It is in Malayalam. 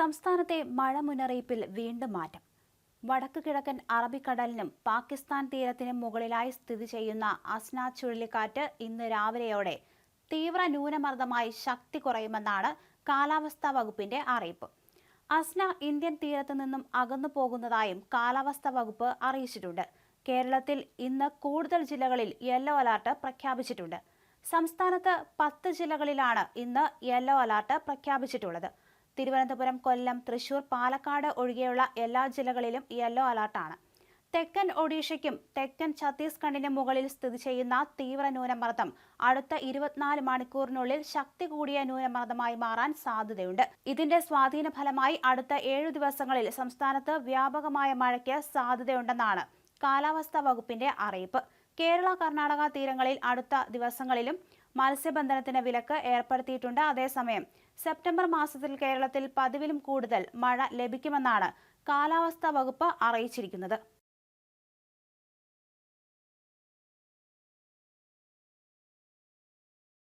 സംസ്ഥാനത്തെ മഴ മുന്നറിയിപ്പിൽ വീണ്ടും മാറ്റം. വടക്ക് കിഴക്കൻ അറബിക്കടലിനും പാകിസ്ഥാൻ തീരത്തിനും മുകളിലായി സ്ഥിതി ചെയ്യുന്ന അസ്ന ചുഴലിക്കാറ്റ് ഇന്ന് രാവിലെയോടെ തീവ്ര ന്യൂനമർദ്ദമായി ശക്തി കുറയുമെന്നാണ് കാലാവസ്ഥാ വകുപ്പിന്റെ അറിയിപ്പ്. അസ്ന ഇന്ത്യൻ തീരത്ത് നിന്നും അകന്നു പോകുന്നതായും കാലാവസ്ഥാ വകുപ്പ് അറിയിച്ചിട്ടുണ്ട്. കേരളത്തിൽ ഇന്ന് കൂടുതൽ ജില്ലകളിൽ യെല്ലോ അലർട്ട് പ്രഖ്യാപിച്ചിട്ടുണ്ട്. സംസ്ഥാനത്ത് പത്ത് ജില്ലകളിലാണ് ഇന്ന് യെല്ലോ അലർട്ട് പ്രഖ്യാപിച്ചിട്ടുള്ളത്. തിരുവനന്തപുരം കൊല്ലം തൃശൂർ പാലക്കാട് ഒഴികെയുള്ള എല്ലാ ജില്ലകളിലും യെല്ലോ അലർട്ടാണ്. തെക്കൻ ഒഡീഷയ്ക്കും തെക്കൻ ഛത്തീസ്ഗഡിനും മുകളിൽ സ്ഥിതി ചെയ്യുന്ന തീവ്ര ന്യൂനമർദ്ദം അടുത്ത ഇരുപത്തിനാല് മണിക്കൂറിനുള്ളിൽ ശക്തി കൂടിയ ന്യൂനമർദ്ദമായി മാറാൻ സാധ്യതയുണ്ട്. ഇതിന്റെ സ്വാധീന ഫലമായി അടുത്ത ഏഴു ദിവസങ്ങളിൽ സംസ്ഥാനത്ത് വ്യാപകമായ മഴയ്ക്ക് സാധ്യതയുണ്ടെന്നാണ് കാലാവസ്ഥാ വകുപ്പിന്റെ അറിയിപ്പ്. കേരള കർണാടക തീരങ്ങളിൽ അടുത്ത ദിവസങ്ങളിലും മത്സ്യബന്ധനത്തിന് വിലക്ക് ഏർപ്പെടുത്തിയിട്ടുണ്ട്. അതേസമയം സെപ്റ്റംബർ മാസത്തിൽ കേരളത്തിൽ പതിവിലും കൂടുതൽ മഴ ലഭിക്കുമെന്നാണ് കാലാവസ്ഥാ വകുപ്പ് അറിയിച്ചിരിക്കുന്നത്.